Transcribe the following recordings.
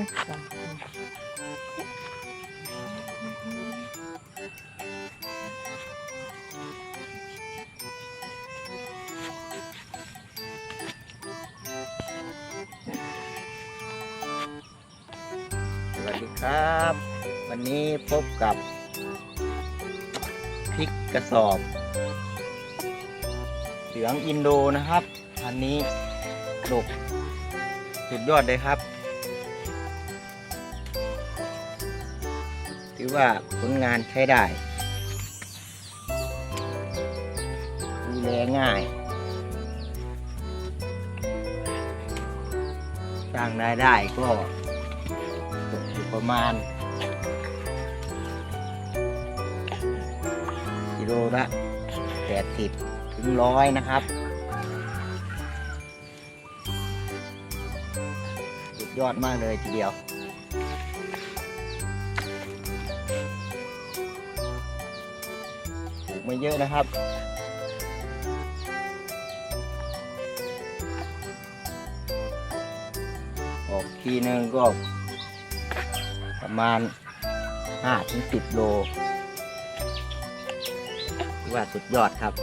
สามสวัสดีครับ วันนี้พบกับพริกกระสอบ เหลืองอินโดนะครับ อันนี้ดกสุดยอดเลยครับ ถือว่าผลงานใช้ได้ดูแลง่าย สร้างรายได้ก็ตกอยู่ประมาณ กิโลละแปดสิบถึงร้อยนะครับสุดยอดมากเลยทีเดียว กมาเยอะนะครับ ออกทีนึงก็ประมาณห้าถึงสิโลว่าสุดยอดครับ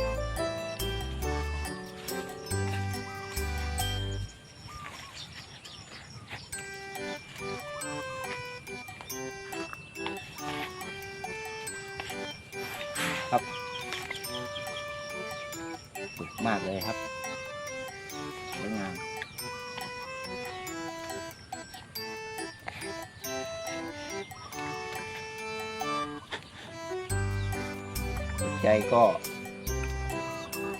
มากเลยครับสวยงามสนใจก็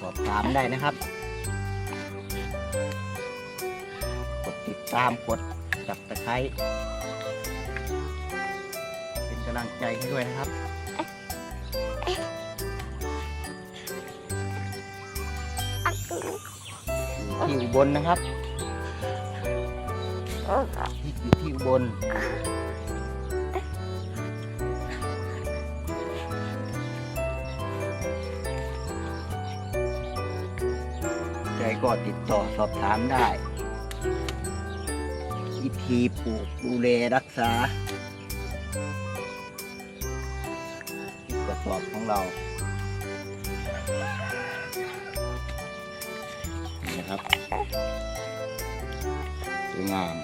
สอบถามได้นะครับ กดติดตามกดจับตะไคร้เป็นกำลังใจให้ด้วยนะครับ ที่อุบลนะครับที่อยู่ที่อุบลใจก็ติดต่อสอบถามได้วิธีปลูกดูแลรักษาที่กระสอบของเรา ครับสวยงาม